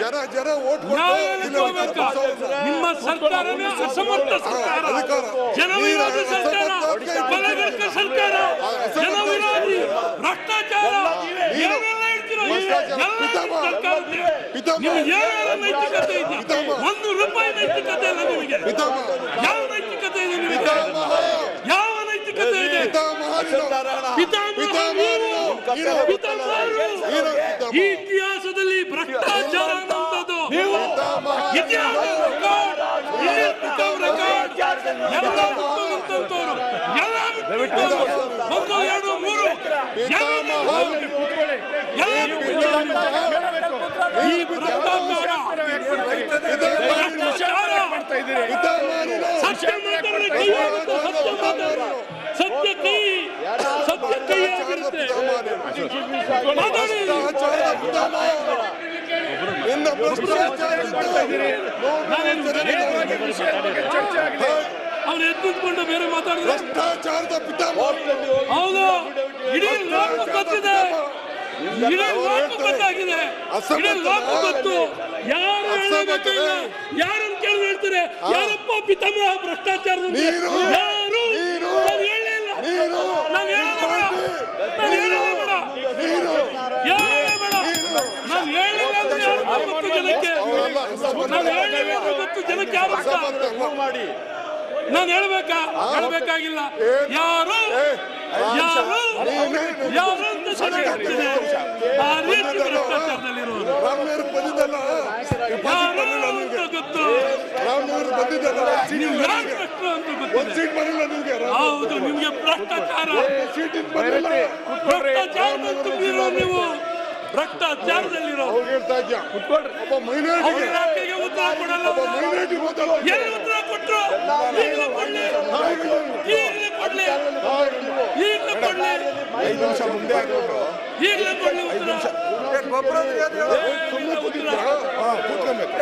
ಜನ ಜನ ಓಟ್? ನಿಮ್ಮ ಸರ್ಕಾರವೇ ಅಸಮರ್ಥ ಸರ್ಕಾರ. ಅಧಿಕಾರ. ಸರ್ಕಾರ. ಬಲಗರ್ಕ ಸರ್ಕಾರ. ಜನವಿರೋಧಿ ಭ್ರಷ್ಟಾಚಾರ. ಏನೆಲ್ಲ ಹೇಳ್ತೀರೋ. ನಿಮ್ಗೆ ಏನೆಲ್ಲ ನೈತಿಕತೆ. ಒಂದು ರೂಪಾಯಿ ನೈತಿಕತೆ ಇಲ್ಲ ನಿಮಗೆ. ಯಾವ ನೈತಿಕತೆ ಇದೆ ನಿಮಗೆ ಪಿತಾಮಹ. ಯಾವ ನೈತಿಕತೆ ಇದೆ ಪಿತಾಮಹ ನೀನು. ಪಿತಾಮಹ ಪಿತಾಮಹ ನೀವು. ನೀನು. ಪಿತಾಮಹರು. ನೀನು ಪಿತಾಮಹ. ಈ ಇತಿಹಾಸದಲ್ಲಿ ಭ್ರಷ್ಟಾಚಾರ ಅನ್ನುವಂಥದ್ದು ಪಿತಾಮಹ. ಇತಿಹಾಸ ರೆಕಾರ್ಡ್ ಇಲ್ಲಿ ಪಿತಾಮಹ ರೆಕಾರ್ಡ್ ಎಲ್ಲ ಬಿಟ್ಟು ನಿಂತಂತವ್ರು ಎಲ್ಲ ಇತಿಹಾಸದಲ್ಲಿ ನಿಂತವ್ರು. ಒಂದು ಎರಡು ಮೂರು. ಈ ಭ್ರಷ್ಟಾಚಾರ. ಭ್ರಷ್ಟಾಚಾರ. ಸತ್ಯ ಮಾತಾಡಲು ಕೈ ಆಗುತ್ತೆ ಸತ್ಯ ಮಾತಾಡಿದ್ರೆ ಸತ್ಯ ಕೈ ಸತ್ಯ ಕೈ ಆಗಿರುತ್ತೆ ಮಾತಾಡಿ ಭ್ರಷ್ಟಾಚಾರದ ಪಿತಾಮಹ. ನಿನ್ನ ಭ್ರಷ್ಟಾಚಾರದಿಂದ ನಾನೇನು ಅವ್ರು ನಿಂತ್ಕೊಂಡು ಬೇರೆ ಮಾತಾಡಿದ್ರೆ? ಭ್ರಷ್ಟಾಚಾರದ ಹೌದು. ಇಡೀ ಲೋಕ ಗೊತ್ತಿದೆ ಇಡೀ ಲೋಕ ಗೊತ್ತಾಗಿದೆ ಇಡೀ ಲೋಕ ಗೊತ್ತು ಯಾರು ಯಾರನ್ನು ಕೇಳಿ ಹೇಳ್ತಾರೆ? ಯಾರಪ್ಪ ಪಿತಾಮಹ ಭ್ರಷ್ಟಾಚಾರದ ನೀನು. ಯಾರು ನೀನು. ನಾವು ಹೇಳಿಲ್ಲ ನೀನು. ನಾವು ಹೇಳಿಲ್ಲ ಬೇಡ ನಾವು ಹೇಳಿಲ್ಲ ಬೇಡ ನೀನು ಹೇಳಿಲ್ಲ ಬೇಡ ನಾವು ಹೇಳಿಲ್ಲ ಅಂತ ಯಾರು ಗೊತ್ತು ಜನಕ್ಕೆ ನಾನು ಹೇಳಬೇಕು ಅಂತ ಜನಕ್ಕೆ ಯಾರು ಮಾಡಿ ನಾನು ಹೇಳ್ಬೇಕಾ ಹೇಳ್ಬೇಕಾಗಿಲ್ಲ ಯಾರು ಯಾರು ಯಾರು ಅಂತ ಆ ರೀತಿ ಯಾರು ಗೊತ್ತು ನೀವು ಯಾರು ಭ್ರಷ್ಟರು ಗೊತ್ತಿದೆ ಹೌದು ನಿಮ್ಗೆ ಭ್ರಷ್ಟಾಚಾರ ಭ್ರಷ್ಟಾಚಾರದಲ್ಲಿ ತುಂಬಿರೋ ನೀವು ಹೇಳ್ತಾ ಇದ್ಯಾ? ಒಬ್ಬ ಮೈನಾರಿಟಿಗೆ ಉತ್ತರ ಕೊಡಲ್ಲ ಒಬ್ಬ ಅವ್ರು. ಮೈನಾರಿಟಿ ಎಲ್ಲಿ ಉತ್ತರ ಕೊಟ್ರು? ಈಗಲೇ ಕೊಡ್ಲಿ. ಈಗಲೇ ಕೊಡ್ಲಿ. ಈಗಲೇ ಕೊಡ್ಲಿ. ಐದು ನಿಮಿಷ ಮುಂದೆ ಆಗೋದು ಈಗಲೇ ಕೊಡ್ಲಿ ಉತ್ತರ. ಸುಮ್ಮನೆ ಕೂತಿದ್ಯಾ ಕೂತ್ಕೊಬೇಕು.